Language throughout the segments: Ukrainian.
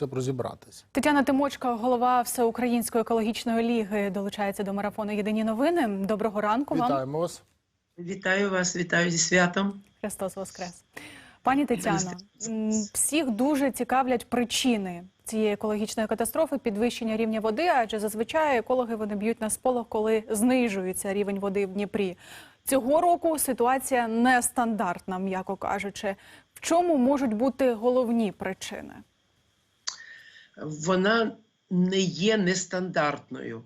щоб розібратися. Тетяна Тимочка, голова Всеукраїнської екологічної ліги, долучається до марафону Єдині новини. Доброго ранку вам. Вітаємо вас. Вітаю вас, вітаю зі святом. Христос Воскрес. Пані Тетяно, всіх дуже цікавлять причини цієї екологічної катастрофи, підвищення рівня води, адже зазвичай екологи вони б'ють на сполох, коли знижується рівень води в Дніпрі. Цього року ситуація нестандартна, м'яко кажучи. В чому можуть бути головні причини? Вона не є нестандартною.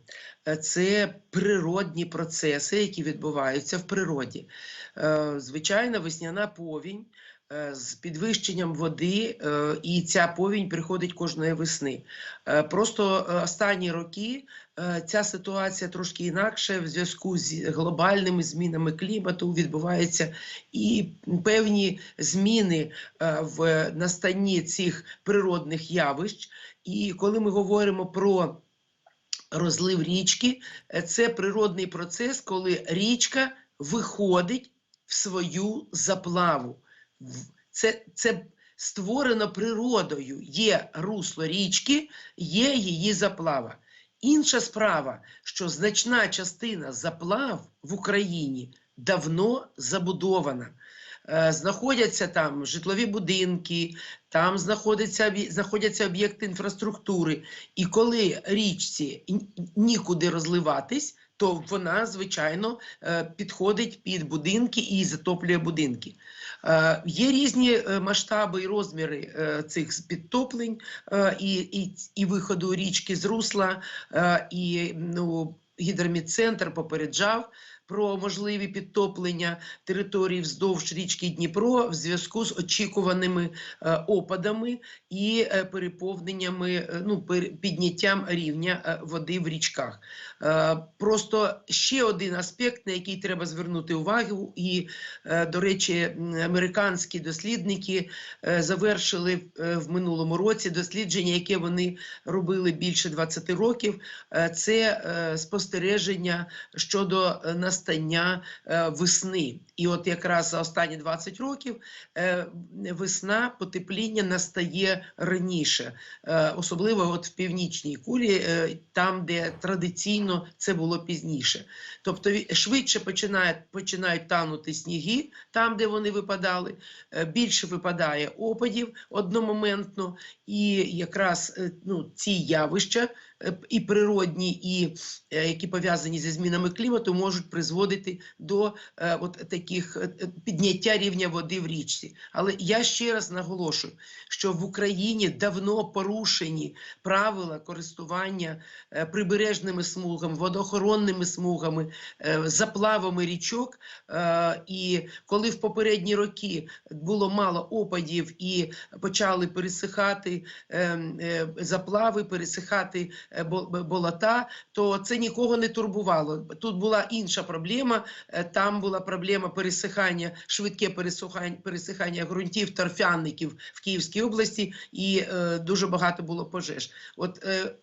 Е, Це природні процеси, які відбуваються в природі. Звичайна весняна повінь е, з підвищенням води, е, і ця повінь приходить кожної весни. Е, Просто е, останні роки е, ця ситуація трошки інакше в зв'язку з глобальними змінами клімату відбуваються і певні зміни е, в настанні цих природних явищ. І коли ми говоримо про розлив річки, е, це природний процес, коли річка виходить в свою заплаву. Це, це створено природою. Є русло річки, є її заплава. Інша справа, що значна частина заплав в Україні давно забудована. Е, Знаходяться там житлові будинки, там знаходяться, знаходяться об'єкти інфраструктури. І коли річці нікуди розливатись, то вона, звичайно, е, підходить під будинки і затоплює будинки. Е, Є різні е, масштаби і розміри цих підтоплень і, і, і виходу річки з русла, і ну, гідроміцентр попереджав про можливі підтоплення території вздовж річки Дніпро в зв'язку з очікуваними е, опадами і е, переповненнями, е, ну, підняттям рівня води в річках. Просто ще один аспект, на який треба звернути увагу, і, до речі, американські дослідники завершили в минулому році дослідження, яке вони робили більше 20 років. Це спостереження щодо е, настання е, весни. І от якраз за останні 20 років е, весна, потепління настає раніше, Е, особливо от в північній кулі, там, де традиційно це було пізніше. Тобто швидше починають, починають танути сніги там, де вони випадали, більше випадає опадів одномоментно, і якраз ну, ці явища і природні, і е, які пов'язані зі змінами клімату, можуть призводити до е, от таких е, е, підняття рівня води в річці. Але я ще раз наголошую, що в Україні давно порушені правила користування е, прибережними смугами, водоохоронними смугами, е, заплавами річок. Е, І коли в попередні роки було мало опадів і почали пересихати е, е, заплави, пересихати е, болота, то це нікого не турбувало. Тут була інша проблема. е, Там була проблема пересихання, швидке пересихання, пересихання ґрунтів, торфяників в Київській області, і е, дуже багато було пожеж. От е,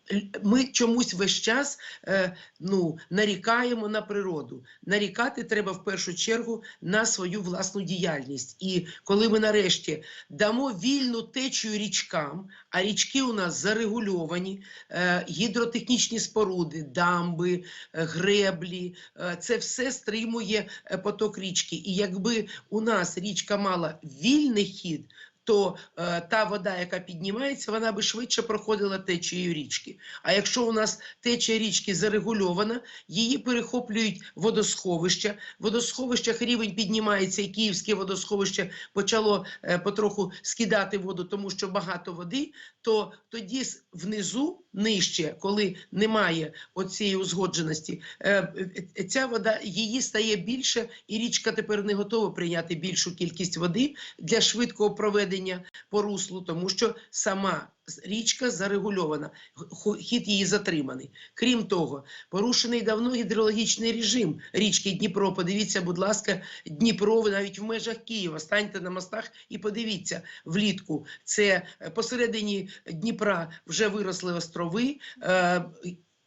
ми чомусь весь час е, ну, нарікаємо на природу. Нарікати треба в першу чергу на свою власну діяльність. І коли ми нарешті дамо вільну течію річкам, а річки у нас зарегульовані, е, гідротехнічні споруди, дамби, е, греблі, е, це все стримує е, поток річки. І якби у нас річка мала вільний хід, то е, та вода, яка піднімається, вона би швидше проходила течією річки. А якщо у нас течія річки зарегульована, її перехоплюють водосховища. В водосховищах рівень піднімається, і Київське водосховище почало е, потроху скидати воду, тому що багато води, то тоді внизу, нижче, коли немає оцієї узгодженості, е, е, ця вода її стає більше, і річка тепер не готова прийняти більшу кількість води для швидкого проведення по руслу, тому що сама річка зарегульована, хід її затриманий. Крім того, порушений давно гідрологічний режим річки Дніпро. Подивіться, будь ласка, Дніпро навіть в межах Києва. Станьте на мостах і подивіться влітку. Це е, посередині Дніпра вже виросли острови.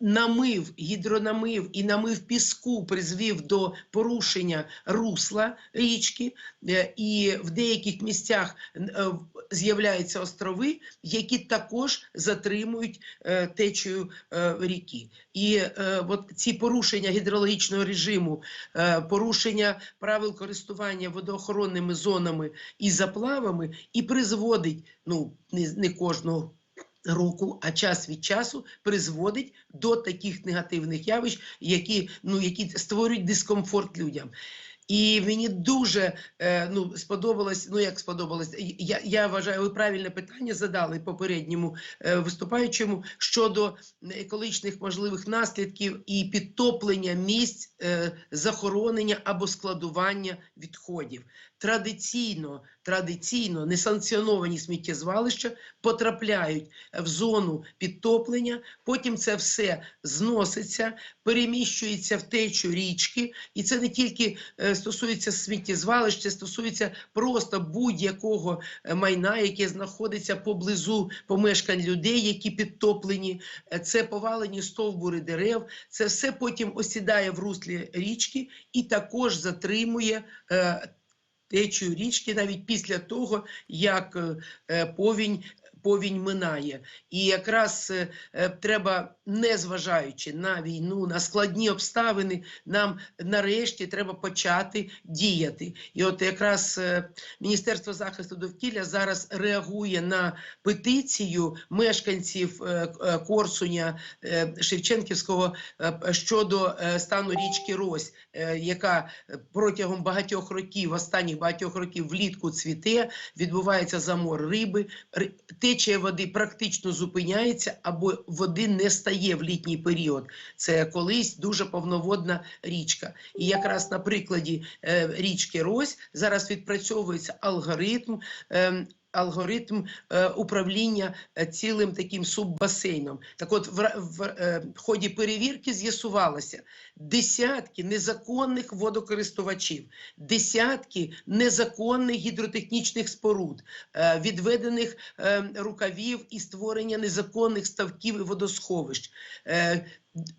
Намив, гідронамив і намив піску призвів до порушення русла річки, е, і в деяких місцях е, з'являються острови, які також затримують е, течію ріки. І от ці порушення гідрологічного режиму, порушення правил користування водоохоронними зонами і заплавами, і призводить ну не кожного року, а час від часу призводить до таких негативних явищ, які, ну, які створюють дискомфорт людям. І мені дуже е, ну, сподобалось, ну як сподобалось, я, я вважаю, ви правильне питання задали попередньому е, виступаючому щодо екологічних можливих наслідків і підтоплення місць е, захоронення або складування відходів. Традиційно, традиційно несанкціоновані сміттєзвалища потрапляють в зону підтоплення, потім це все зноситься, переміщується в течу річки, і це не тільки е, стосується сміттєзвалищ, це стосується просто будь-якого е, майна, яке знаходиться поблизу помешкань людей, які підтоплені. Е, Це повалені стовбури дерев. Це все потім осідає в руслі річки і також затримує. Течію річки навіть після того, як е, повінь, повінь минає. І якраз е, е, треба, незважаючи на війну, на складні обставини, нам нарешті треба почати діяти. І от якраз е, Міністерство захисту довкілля зараз реагує на петицію мешканців Корсуня Шевченківського щодо стану річки Рось, яка протягом багатьох років, останніх багатьох років влітку цвіте, відбувається замор риби, ри- течія води практично зупиняється або води не стає в літній період. Це колись дуже повноводна річка. І якраз на прикладі е, річки Рось зараз відпрацьовується алгоритм. Алгоритм е, управління е, цілим таким суббасейном. Так от, в, в, е, ході перевірки з'ясувалося десятки незаконних водокористувачів, десятки незаконних гідротехнічних споруд, е, відведених рукавів і створення незаконних ставків і водосховищ.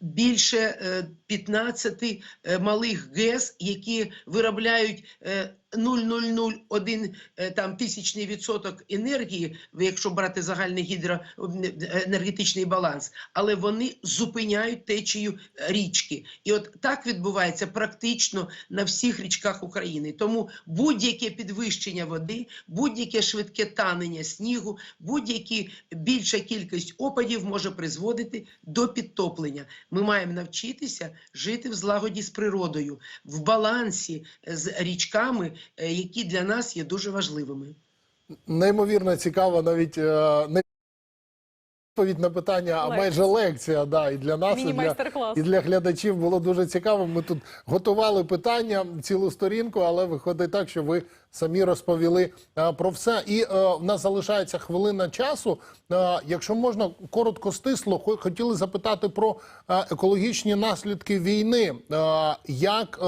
Більше е, 15 е, малих ГЕС, які виробляють е, 0,001 е, там тисячний відсоток енергії, якщо брати загальний гідроенергетичний баланс, але вони зупиняють течію річки. І от так відбувається практично на всіх річках України. Тому будь-яке підвищення води, будь-яке швидке танення снігу, будь-які більша кількість опадів може призводити до підтоплення. Ми маємо навчитися жити в злагоді з природою, в балансі з річками, е, які для нас є дуже важливими. Неймовірно цікаво, навіть е, не відповідь на питання, а майже лекція. Да, і для нас, і для, і для глядачів було дуже цікаво. Ми тут готували питання цілу сторінку, але виходить так, що ви самі розповіли е, про все. І е, в нас залишається хвилина часу. Е, якщо можна коротко стисло, хо- хотіли запитати про екологічні наслідки війни. Як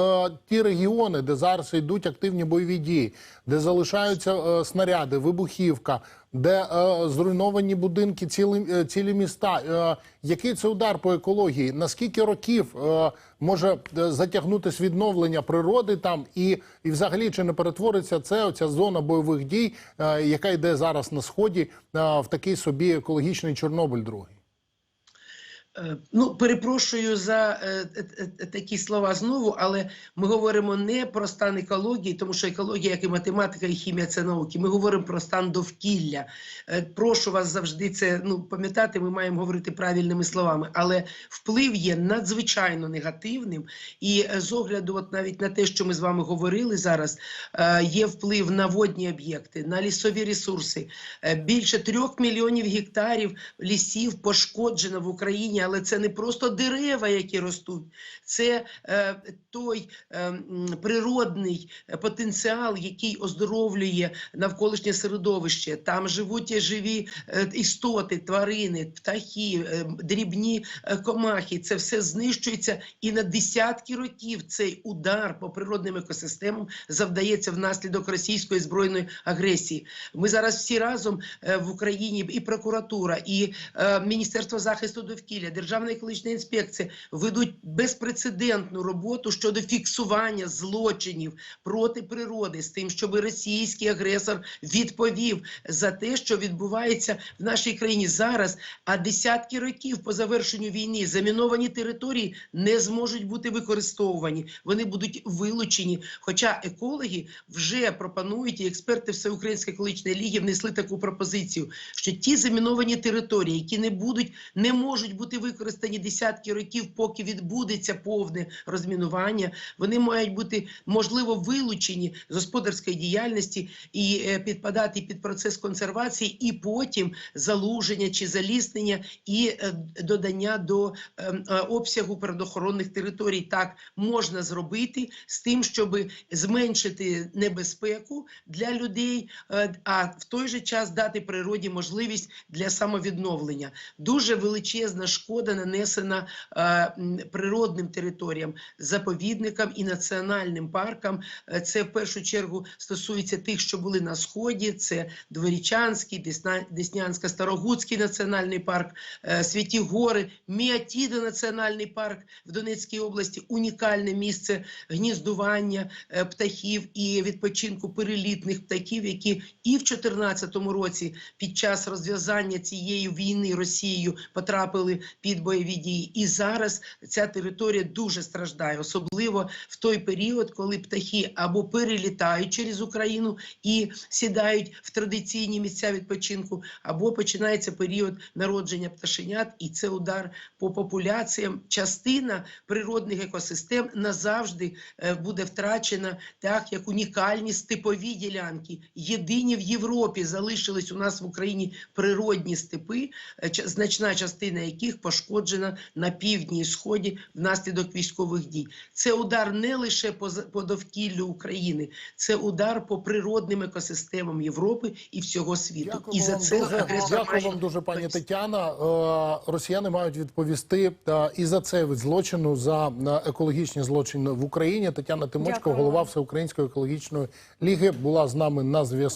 ті регіони, де зараз йдуть активні бойові дії, де залишаються снаряди, вибухівка, де зруйновані будинки, цілі, цілі міста. Який це удар по екології? Наскільки років е, може е, затягнутися відновлення природи там, і, і взагалі чи не перетвориться це оця зона бойових дій, е, яка йде зараз на сході, е, в такий собі екологічний Чорнобиль другий? Е, Ну, перепрошую за е, е, такі слова знову, але ми говоримо не про стан екології, тому що екологія, як і математика, і хімія це науки. Ми говоримо про стан довкілля. Прошу вас завжди це ну, пам'ятати, ми маємо говорити правильними словами, але вплив є надзвичайно негативним. І з огляду, от навіть на те, що ми з вами говорили зараз, є вплив на водні об'єкти, на лісові ресурси. Більше трьох мільйонів гектарів лісів пошкоджено в Україні, але це не просто дерева, які ростуть, це е, той е, природний е, потенціал, який оздоровлює навколишнє середовище. Там живуть живі е, істоти, тварини, птахи, е, дрібні е, комахи. Це все знищується, і на десятки років цей удар по природним екосистемам завдається внаслідок російської збройної агресії. Ми зараз всі разом в Україні і прокуратура, і е, Міністерство захисту довкілля, Державна екологічна інспекція ведуть безпрецедентну роботу щодо фіксування злочинів проти природи з тим, щоб російський агресор відповів за те, що відбувається в нашій країні зараз. А десятки років по завершенню війни заміновані території не зможуть бути використовувані. Вони будуть вилучені. Хоча екологи вже пропонують, і експерти Всеукраїнської екологічної ліги внесли таку пропозицію, що ті заміновані території, які не будуть, не можуть бути використані десятки років, поки відбудеться повне розмінування, вони мають бути можливо вилучені з господарської діяльності і е, підпадати під процес консервації, і потім залуження чи заліснення і е, додання до е, е, обсягу природоохоронних територій. Так можна зробити з тим, щоб зменшити небезпеку для людей, а в той же час дати природі можливість для самовідновлення. Дуже величезна шкода нанесена е, природним територіям, заповідникам і національним паркам. Е, Це в першу чергу стосується тих, що були на сході. Це Дворічанський, Десна- Деснянсько старогутський національний парк, е, Святі Гори, Міатіда національний парк в Донецькій області унікальне місце гніздування птахів і відпочинку перелітних птахів, які і в 2014 році під час розв'язання цієї війни Росією потрапили під бойові дії. І зараз ця територія дуже страждає, особливо в той період, коли птахи або перелітають через Україну і сідають в традиційні місця відпочинку, або починається період народження пташенят, і це удар по популяціям. Частина природних екосистем назавжди е, буде втрачена, так як унікальні степові ділянки. Єдині в Європі залишились у нас в Україні природні степи, е, значна частина яких пошкоджена на півдні і сході внаслідок військових дій. Це удар не лише по, довкіллю України, це удар по природним екосистемам Європи і всього світу. Дякую і за це дуже. агресор Дякую має вам дуже, пані. Тетяна. Е, Росіяни мають відповісти е, і за цей вид злочину, за е, екологічні злочини в Україні. Тетяна Тимочко, Дякую голова. Всеукраїнської екологічної ліги, була з нами на зв'язку.